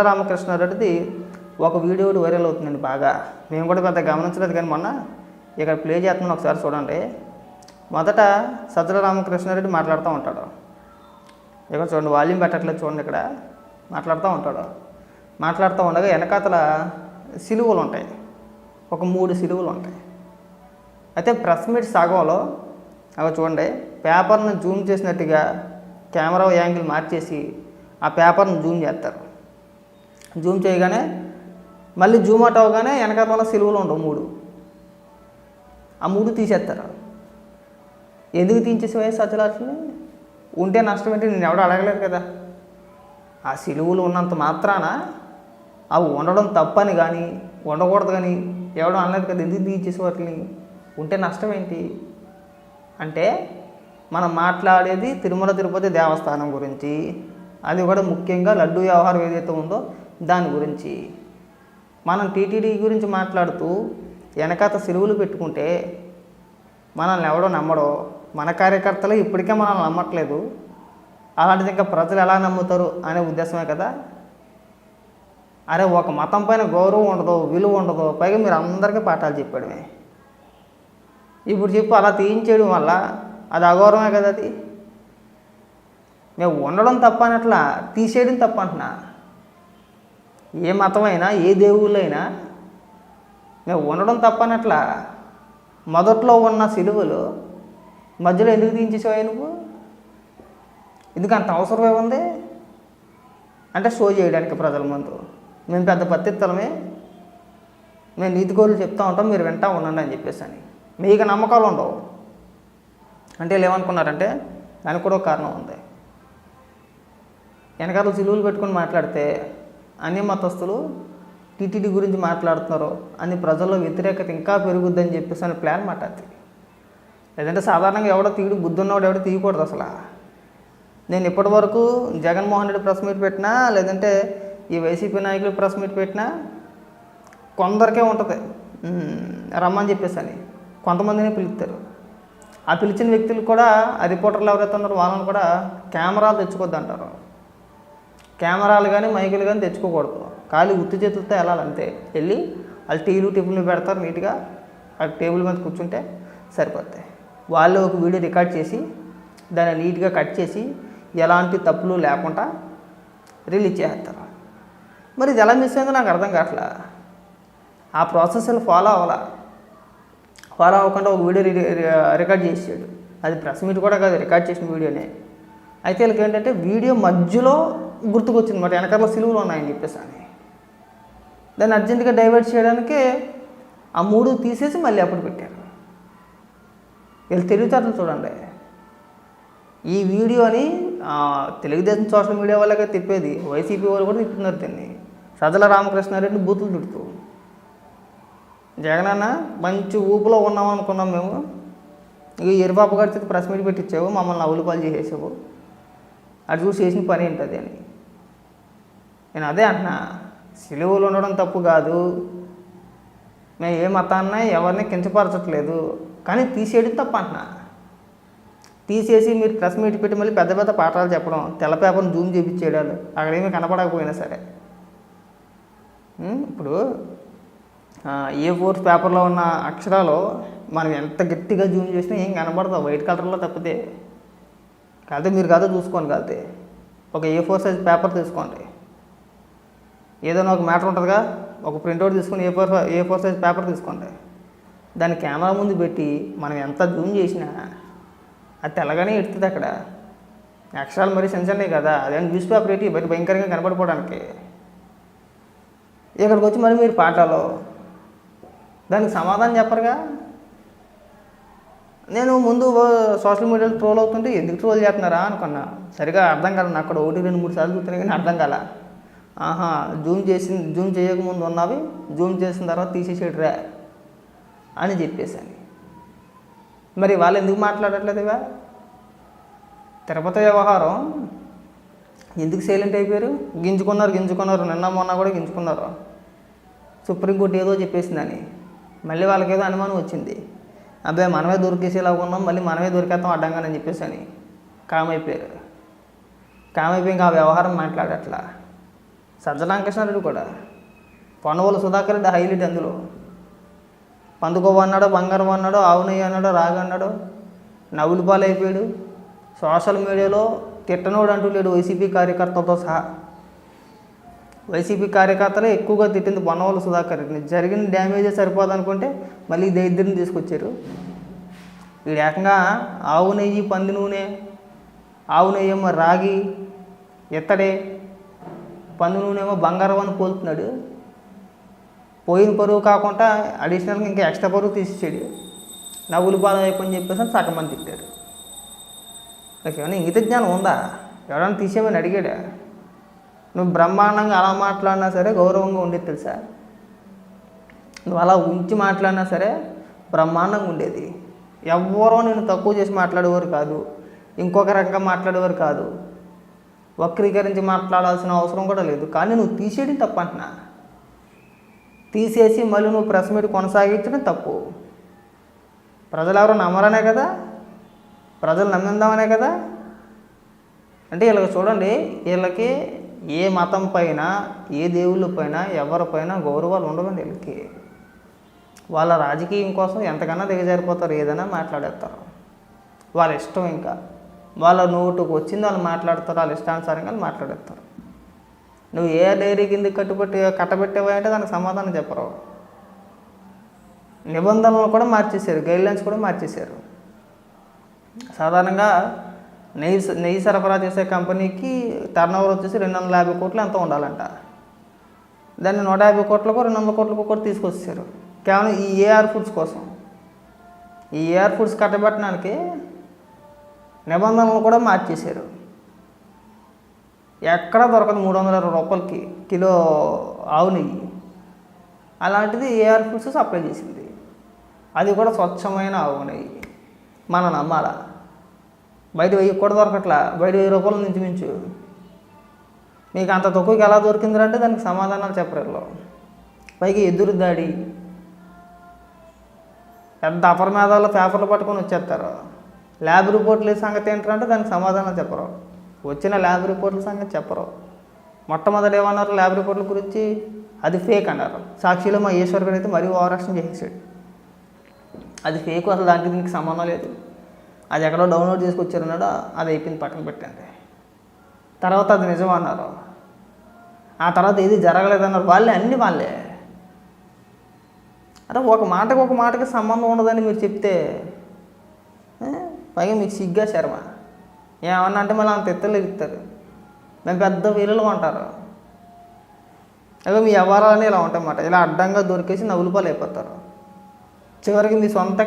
రామకృష్ణారెడ్డిది ఒక video viral అవుతుందండి బాగా. మేము కూడా పెద్ద గమనించలేదు కానీ మొన్న ఇక్కడ ప్లే చేస్తున్నాను ఒకసారి చూడండి. మొదట సజ్జల రామకృష్ణారెడ్డి మాట్లాడుతూ ఉంటాడు. ఇక్కడ చూడండి వాల్యూమ్ పెట్టట్లేదు చూడండి ఇక్కడ. మాట్లాడుతూ ఉంటాడు. మాట్లాడుతూ ఉండగా వెనకాతల సిలువలు ఉంటాయి. ఒక మూడు సిలువలు ఉంటాయి. అయితే ప్రెస్ మీట్ సగంలో అవి చూడండి పేపర్ను జూమ్ చేసినట్టుగా కెమెరా యాంగిల్ మార్చేసి ఆ పేపర్ను జూమ్ చేస్తారు. జూమ్ చేయగానే మళ్ళీ జూమ్ అవుట్ అవగానే వెనకాల సిలువలు ఉండవు మూడు. ఆ మూడు తీసేస్తారు ఎందుకు తీసేసేవే సజ్జలాట్లని ఉంటే నష్టం ఏంటి? నేను ఎవడో అడగలేదు కదా. ఆ సిలువులు ఉన్నంత మాత్రాన అవి ఉండడం తప్పని కానీ ఉండకూడదు కానీ ఎవడో అనలేదు కదా ఎందుకు తీసేసి వాటిని? ఉంటే నష్టం ఏంటి? అంటే మనం మాట్లాడేది తిరుమల తిరుపతి దేవస్థానం గురించి. అది కూడా ముఖ్యంగా లడ్డు వ్యవహారం ఏదైతే ఉందో దాని గురించి. మనం టీటీడీ గురించి మాట్లాడుతూ వెనకాత సిలువులు పెట్టుకుంటే మనల్ని ఎవడో నమ్మడో మన కార్యకర్తలు ఇప్పటికే మనల్ని నమ్మట్లేదు. అలాంటిది ఇంకా ప్రజలు ఎలా నమ్ముతారు అనే ఉద్దేశమే కదా. అరే ఒక మతం పైన గౌరవం ఉండదు విలువ ఉండదు పైగా మీరు అందరికీ పాఠాలు చెప్పడమే. ఇప్పుడు చెప్పు అలా తీయించేయడం వల్ల అది అగౌరవమే కదా అది. మేము ఉండడం తప్ప అనట్లా తీసేయడం తప్ప అంటున్నా. ఏ మతమైనా ఏ దేవుళ్ళైనా మేము ఉండడం తప్పనట్లా. మొదట్లో ఉన్న సిలువలు మధ్యలో ఎందుకు తీయించేసావు నువ్వు? ఎందుకు అంత అవసరమే ఉంది? అంటే షో చేయడానికి ప్రజల ముందు. మేము పెద్ద పత్తిత్తలమే మేము నీతి కోరులు చెప్తా ఉంటాం మీరు వింటా ఉండండి అని చెప్పేసి అని. మీకు నమ్మకాలు ఉండవు. అంటే వీళ్ళు ఏమనుకున్నారంటే దానికి కూడా ఒక కారణం ఉంది. వెనకాల సిలువలు పెట్టుకొని మాట్లాడితే అన్ని మతస్థులు టీటీడీ గురించి మాట్లాడుతున్నారు అని ప్రజల్లో వ్యతిరేకత ఇంకా పెరుగుద్దని చెప్పేసి అని ప్లాన్ మాట అది. లేదంటే సాధారణంగా ఎవడో తీయడు బుద్ధున్నవాడు ఎవడో తీయకూడదు అసలు. నేను ఇప్పటి వరకు జగన్మోహన్ రెడ్డి ప్రెస్ మీట్ పెట్టినా లేదంటే ఈ వైసీపీ నాయకులు ప్రెస్ మీట్ పెట్టినా కొందరికే ఉంటుంది. రమ్మని చెప్పేసి అని కొంతమందినే పిలుస్తారు. ఆ పిలిచిన వ్యక్తులు కూడా ఆ రిపోర్టర్లు ఎవరైతే ఉన్నారో వాళ్ళని కూడా కెమెరాలు తెచ్చుకోవద్దు అంటారు కెమెరాలు కానీ మైకులు కానీ తెచ్చుకోకూడదు. ఖాళీ ఉత్తి చేతులతో వెళ్ళాలి అంతే. వెళ్ళి వాళ్ళు టీలు టిఫిన్లు పెడతారు నీట్గా. ఆ టేబుల్ మీద కూర్చుంటే సరిపోతాయి. వాళ్ళు ఒక వీడియో రికార్డ్ చేసి దాన్ని నీట్గా కట్ చేసి ఎలాంటి తప్పులు లేకుండా రిలీజ్ చేస్తారు. మరి ఇది ఎలా మిస్ అయిందో నాకు అర్థం కావట్లా. ఆ ప్రాసెస్ని ఫాలో అవ్వాలా? ఫాలో అవ్వకుండా ఒక వీడియో రికార్డ్ చేసాడు అది ప్రెస్ మీట్ కూడా కాదు రికార్డ్ చేసిన వీడియోనే. అయితే వీళ్ళకి ఏంటంటే వీడియో మధ్యలో గుర్తుకొచ్చింది మాట వెనకాల సిలువలు ఉన్నాయని చెప్పేసి అని. దాన్ని అర్జెంటుగా డైవర్ట్ చేయడానికి ఆ మూడు తీసేసి మళ్ళీ అప్పుడు పెట్టారు. వీళ్ళు తెలివితేటలు చూడండి. ఈ వీడియోని అని తెలుగుదేశం సోషల్ మీడియా వాళ్ళకే తిప్పేది. వైసీపీ వాళ్ళు కూడా తిప్పుతున్నారు దీన్ని. సజ్జల రామకృష్ణారెడ్డి బూతులు తిడుతూ. జగనన్న మంచి ఊపులో ఉన్నాం అనుకున్నాం మేము. ఇక ఎరుపాప గారి చేతి ప్రెస్ మీట్ పెట్టించావు మమ్మల్ని అవులుపాలు చేసేసావు. అటు చూసి చేసిన పని ఏంటది అని. నేను అదే అంటున్నా సిలువలు ఉండడం తప్పు కాదు. మేము ఏ మతాన్న ఎవరిని కించపరచట్లేదు. కానీ తీసేయడం తప్పు అంటున్నా. తీసేసి మీరు ప్రెస్ మీట్ పెట్టి మళ్ళీ పెద్ద పెద్ద పాఠాలు చెప్పడం తెల్ల పేపర్ని జూమ్ చేయించేయడాలు అక్కడ ఏమీ కనపడకపోయినా సరే. ఇప్పుడు ఏ ఫోర్ పేపర్లో ఉన్న అక్షరాలు మనం ఎంత గట్టిగా జూమ్ చేసినా ఏం కనబడదు వైట్ కలర్లో తప్పితే. కాకపోతే మీరు కాదో చూసుకోండి కాకపోతే. ఒక ఏ ఫోర్ సైజ్ పేపర్ తీసుకోండి. ఏదైనా ఒక మ్యాటర్ ఉంటుందిగా ఒక ప్రింట్అవుట్ తీసుకొని A four A four size paper తీసుకోండి. దాన్ని కెమెరా ముందు పెట్టి మనం ఎంత జూమ్ చేసినా అది తెల్లగానే ఎడుతుంది అక్కడ. అక్షరాలు మరీ సెన్సర్నే కదా అదే న్యూస్ పేపర్ ఏంటి మరి భయంకరంగా కనపడిపోవడానికి. ఇక్కడికి వచ్చి మరి మీరు పాఠాలు దానికి సమాధానం చెప్పరుగా? నేను ముందు సోషల్ మీడియాలో ట్రోల్ అవుతుంటే ఎందుకు ట్రోల్ చేస్తున్నారా అనుకున్నా. సరిగా అర్థం కాల నాకు అక్కడ ఒకటి రెండు మూడు సార్లు చూస్తున్నాయి కానీ అర్థం కాల. ఆహా జూమ్ చేసి జూమ్ చేయకముందు ఉన్నవి జూమ్ చేసిన తర్వాత తీసేసేట్రా అని చెప్పేసాను మరి వాళ్ళు ఎందుకు మాట్లాడట్లేదు ఇవా? తిరుపతి వ్యవహారం ఎందుకు సైలెంట్ అయిపోయారు? గింజుకున్నారు గింజుకున్నారు నిన్న మొన్న కూడా గింజుకున్నారు. సుప్రీంకోర్టు ఏదో చెప్పేసిందని. మళ్ళీ వాళ్ళకి ఏదో అనుమానం వచ్చింది. అబ్బాయి మనమే దొరికేసేలా ఉన్నాం మళ్ళీ మనమే దొరికేస్తాం అడ్డంగానని చెప్పేసి అని కామైపోయారు. కామైపోయి ఇంకా ఆ వ్యవహారం మాట్లాడట్లా. సజ్జరామకృష్ణారెడ్డి కూడా. పనువల సుధాకర్ రెడ్డి హైలైట్ అందులో. పందుకోవ అన్నాడు బంగారం అన్నాడు ఆవునయ్య అన్నాడు రాగ అన్నాడు నవ్వులు పాలైపోయాడు. సోషల్ మీడియాలో తిట్టనోడు అంటూ లేడు వైసీపీ కార్యకర్తలతో సహా. వైసీపీ కార్యకర్తలే ఎక్కువగా తిట్టింది బొన్నవాళ్ళ సుధాకర్ రెడ్డిని జరిగిన డ్యామేజే సరిపోదనుకుంటే మళ్ళీ దరిద్రం తీసుకొచ్చారు. వీడు ఏకంగా ఆవు నెయ్యి పంది నూనె ఆవు నెయ్యి రాగి ఇత్తడే పంది నూనెమో బంగారం అని కోలుతున్నాడు. పోయిన పరువు కాకుండా అడిషనల్గా ఇంకా ఎక్స్ట్రా పరువు తీసిచ్చాడు నా పాదం అయిపోయి చెప్పేసి సగం మంది తిట్టాడు నాకు ఏమైనా ఇంగిత జ్ఞానం ఉందా? ఎవరైనా తీసేమని అడిగాడా? నువ్వు బ్రహ్మాండంగా అలా మాట్లాడినా సరే గౌరవంగా ఉండేది తెలుసా? నువ్వు అలా ఉంచి మాట్లాడినా సరే బ్రహ్మాండంగా ఉండేది. ఎవరో నేను తక్కువ చేసి మాట్లాడేవారు కాదు. ఇంకొక రకంగా మాట్లాడేవారు కాదు. వక్రీకరించి మాట్లాడాల్సిన అవసరం కూడా లేదు. కానీ నువ్వు తీసేయడం తప్పు అంటున్నా. తీసేసి మళ్ళీ నువ్వు ప్రెస్ మీట్ కొనసాగించడం తప్పు. ప్రజలు ఎవరు నమ్మరనే కదా. ప్రజలు నమ్మిందామనే కదా. అంటే వీళ్ళకి చూడండి వీళ్ళకి ఏ మతం పైన ఏ దేవుళ్ళ పైన ఎవరిపైన గౌరవాలు ఉండవండి వీళ్ళకి. వాళ్ళ రాజకీయం కోసం ఎంతకన్నా దిగజారిపోతారు ఏదైనా మాట్లాడేస్తారు. వాళ్ళ ఇష్టం ఇంకా. వాళ్ళ నోటుకు వచ్చింది వాళ్ళు మాట్లాడతారు వాళ్ళ ఇష్టానుసారంగా వాళ్ళు మాట్లాడేస్తారు. నువ్వు ఏ డైరీ కింద కట్టుబట్టి కట్టబెట్టేవా అంటే దానికి సమాధానం చెప్పరు. నిబంధనలు కూడా మార్చేశారు గైడ్లైన్స్ కూడా మార్చేశారు. సాధారణంగా నెయ్యి స- నెయ్యి సరఫరా చేసే కంపెనీకి టర్న్ ఓవర్ వచ్చేసి రెండు వందల యాభై కోట్లు ఎంత ఉండాలంట. దాన్ని నూట యాభై కోట్లకు రెండు వందల కోట్లకు కూడా తీసుకొచ్చారు కేవలం ఈ ఏఆర్ ఫుడ్స్ కోసం. ఈ ఏఆర్ ఫుడ్స్ కట్టబెట్టడానికి నిబంధనలు కూడా మార్చేశారు. ఎక్కడ దొరకదు మూడు వందల ఇరవై రూపాయలకి కిలో ఆవు నెయ్యి. అలాంటిది ఏఆర్ ఫుడ్స్ సప్లై చేసింది. అది కూడా స్వచ్ఛమైన ఆవు నెయ్యి. మన నమ్మాల? బయట వెయ్యి కూడా దొరకట్లా? బయట వెయ్యి రూపాయల నుంచి మించు. మీకు అంత తక్కువకి ఎలా దొరికిందంటే దానికి సమాధానాలు చెప్పరు పైకి ఎదురు దాడి. పెద్ద అపరమేధాల్లో పేపర్లు పట్టుకొని వచ్చేస్తారు. ల్యాబ్ రిపోర్ట్ల సంగతి ఏంటంటే దానికి సమాధానం చెప్పరు. వచ్చిన ల్యాబ్ రిపోర్ట్ల సంగతి చెప్పరు. మొట్టమొదటి ఏమన్నారు? ల్యాబ్ రిపోర్ట్ల గురించి అది ఫేక్ అన్నారు. సాక్షిలో మా ఈశ్వర్ గారు అయితే మరీ ఓవరాక్షన్ చేసేసాడు. అది ఫేక్ అసలు దానికి దీనికి సంబంధం లేదు. అది ఎక్కడో డౌన్లోడ్ చేసుకొచ్చారన్నాడు అది అయిపోయింది పక్కన పెట్టండి. తర్వాత అది నిజం అన్నారు. ఆ తర్వాత ఏది జరగలేదన్నారు వాళ్ళే అన్ని వాళ్ళే. అంటే ఒక మాటకు ఒక మాటకి సంబంధం ఉండదని మీరు చెప్తే పైగా మీకు సిగ్గా శర్మ. ఏమన్నా అంటే మళ్ళీ అంత ఎత్తులు ఎగుతారు మేము పెద్ద వీరులు ఉంటారు అవి మీ వ్యవహారాలని ఇలా ఉంటాయన్నమాట. ఇలా అడ్డంగా దొరికేసి నవ్వులుపాలు అయిపోతారు చివరికి మీ సొంత